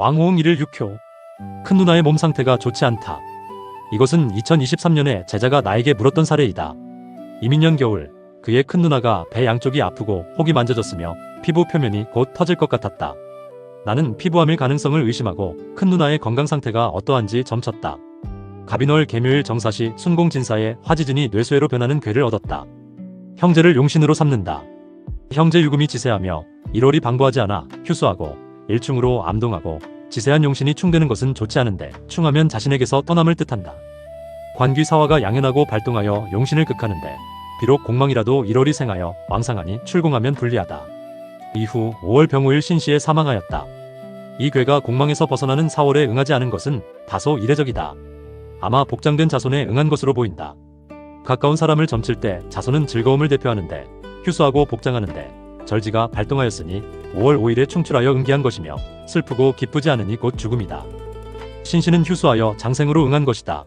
왕호응 1일 6효. 큰 누나의 몸 상태가 좋지 않다. 이것은 2023년에 제자가 나에게 물었던 사례이다. 이민년 겨울, 그의 큰 누나가 배 양쪽이 아프고 혹이 만져졌으며 피부 표면이 곧 터질 것 같았다. 나는 피부암일 가능성을 의심하고 큰 누나의 건강 상태가 어떠한지 점쳤다. 가비놀 개묘일 정사시 순공진사에 화지진이 뇌수해로 변하는 괴를 얻었다. 형제를 용신으로 삼는다. 형제 유금이 지세하며 1월이 방부하지 않아 휴수하고 일충으로 암동하고 지세한 용신이 충되는 것은 좋지 않은데 충하면 자신에게서 떠남을 뜻한다. 관귀 사화가 양현하고 발동하여 용신을 극하는데 비록 공망이라도 1월이 생하여 왕상하니 출궁하면 불리하다. 이후 5월 병우일 신시에 사망하였다. 이 괴가 공망에서 벗어나는 4월에 응하지 않은 것은 다소 이례적이다. 아마 복장된 자손에 응한 것으로 보인다. 가까운 사람을 점칠 때 자손은 즐거움을 대표하는데 휴수하고 복장하는데 절지가 발동하였으니 5월 5일에 충출하여 응기한 것이며 슬프고 기쁘지 않으니 곧 죽음이다. 신신은 휴수하여 장생으로 응한 것이다.